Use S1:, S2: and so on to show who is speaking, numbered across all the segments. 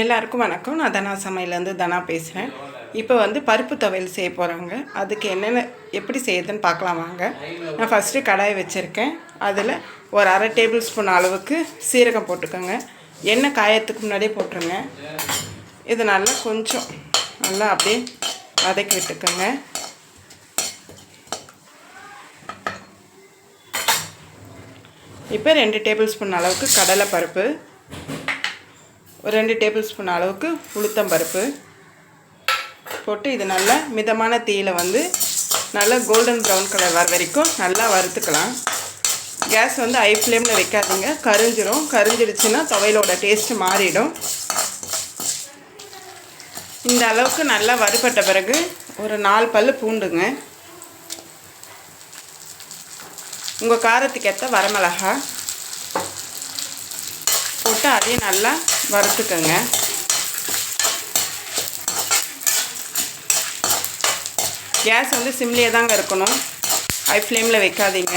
S1: எல்லாருக்கும் வணக்கம். நான் தனா சமையலேருந்து தனா பேசுகிறேன். இப்போ வந்து பருப்பு துவையல் செய்ய போகிறாங்க. அதுக்கு என்னென்ன எப்படி செய்யுதுன்னு பார்க்கலாம் வாங்க. நான் ஃபஸ்ட்டு கடாய் வச்சுருக்கேன். அதில் ஒரு அரை டேபிள் ஸ்பூன் அளவுக்கு சீரகம் போட்டுக்கோங்க. எண்ணெய் காயத்துக்கு முன்னாடியே போட்டுருங்க. இது நல்லா கொஞ்சம் நல்லா அப்படியே வதக்கி விட்டுக்கோங்க. இப்போ ரெண்டு டேபிள் ஸ்பூன் அளவுக்கு கடலை பருப்பு. ஒரு ரெண்டு டேபிள் ஸ்பூன் அளவுக்கு உளுத்தம் பருப்பு போட்டு இது நல்லா மிதமான தீயில் வந்து நல்லா கோல்டன் ப்ரௌன் கலர் வர வரைக்கும் நல்லா வறுத்துக்கலாம். கேஸ் வந்து ஐ ஃப்ளேமில் வைக்காதீங்க. கரிஞ்சிரும். கரிஞ்சிடுச்சுன்னா துவையலோட டேஸ்ட்டு மாறிடும். இந்த அளவுக்கு நல்லா வறுபட்ட பிறகு ஒரு நாலு பல் பூண்டுங்க. உங்கள் காரத்துக்கு ஏற்ற வரமிளகா. போட்டு அதையும் நல்லா வறுத்துக்கோங்க. கேஸ் வந்து சிம்லேயே தாங்க இருக்கணும். ஹை ஃப்ளேமில் வைக்காதீங்க.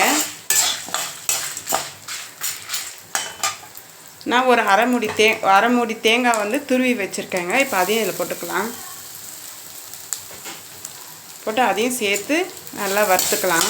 S1: நான் ஒரு அரைமுடி தே அரைமுடி தேங்காய் வந்து துருவி வச்சுருக்கேங்க. இப்போ அதையும் இதில் போட்டுக்கலாம். போட்டு அதையும் சேர்த்து நல்லா வறுத்துக்கலாம்.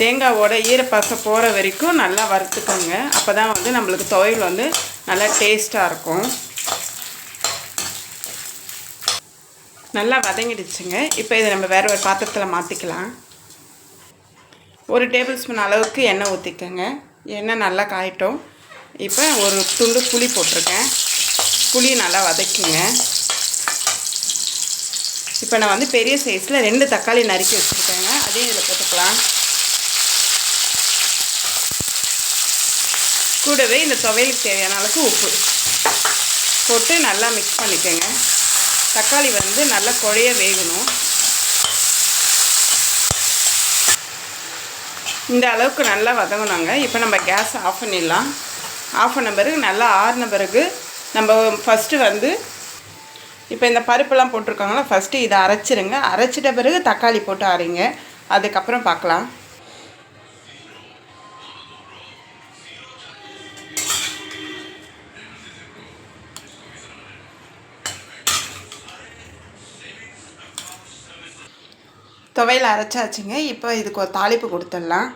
S1: தேங்காவோட ஈரப்பசம் போகிற வரைக்கும் நல்லா வறுத்துக்கோங்க. அப்போ தான் வந்து நம்மளுக்கு துவையல் வந்து நல்லா டேஸ்ட்டாக இருக்கும். நல்லா வதங்கிடுச்சுங்க. இப்போ இதை நம்ம வேறு ஒரு பாத்திரத்தில் மாற்றிக்கலாம் ஒரு டேபிள் ஸ்பூன் அளவுக்கு எண்ணெய் ஊற்றிக்கோங்க எண்ணெய் நல்லா காயட்டும். இப்போ ஒரு துண்டு புளி போட்டிருக்கேன். புளி நல்லா வதக்குங்க. இப்போ நான் வந்து பெரிய சைஸில் ரெண்டு தக்காளி நறுக்கி வச்சுருக்கேங்க. அதையும் இதில் போட்டுக்கலாம். கூடவே இந்த துவையலுக்கு தேவையான அளவுக்கு உப்பு போட்டு நல்லா மிக்ஸ் பண்ணிக்கோங்க. தக்காளி வந்து நல்லா குழைய வேகணும். இந்த அளவுக்கு நல்லா வதங்கினாங்க இப்போ நம்ம கேஸ் ஆஃப் பண்ணிடலாம். ஆஃப் பண்ண பிறகு நல்லா ஆறின பிறகு நம்ம ஃபஸ்ட்டு வந்து இப்போ இந்த பருப்பெல்லாம் போட்டிருக்காங்களா? ஃபஸ்ட்டு இதை அரைச்சிருங்க. அரைச்சிட்ட பிறகு தக்காளி போட்டு அரைங்க. அதுக்கப்புறம் பார்க்கலாம். துவையில் அரைச்சாச்சுங்க. இப்போ இதுக்கு ஒரு தாளிப்பு கொடுத்துடலாம்.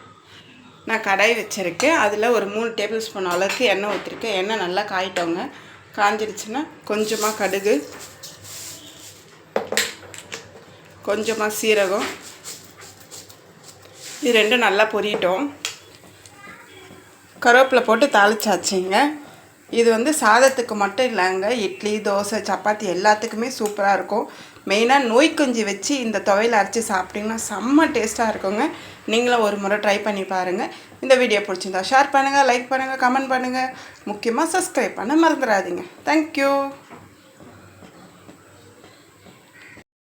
S1: நான் கடாய் வச்சுருக்கேன். அதில் ஒரு மூணு டேபிள் ஸ்பூன் அளவுக்கு எண்ணெய் ஊற்றிருக்கேன். எண்ணெய் நல்லா காயிட்டோங்க. காஞ்சிடுச்சுன்னா கொஞ்சமாக கடுகு கொஞ்சமாக சீரகம். இது ரெண்டும் நல்லா பொரியட்டும். கருவேப்பிலை போட்டு தாளிச்சாச்சுங்க. இது வந்து சாதத்துக்கு மட்டும் இல்லைங்க. இட்லி தோசை சப்பாத்தி எல்லாத்துக்குமே சூப்பராக இருக்கும். மெயினாக நோய் குஞ்சு வச்சு இந்த துவையில் அரைச்சி சாப்பிட்டிங்கன்னா செம்ம டேஸ்ட்டாக இருக்குங்க. நீங்களும் ஒரு முறை ட்ரை பண்ணி பாருங்கள் இந்த வீடியோ பிடிச்சிருந்தா ஷேர் பண்ணுங்கள் லைக் பண்ணுங்கள் கமெண்ட் பண்ணுங்கள் முக்கியமாக சப்ஸ்கிரைப் பண்ண மறந்துடாதீங்க. தேங்க்யூ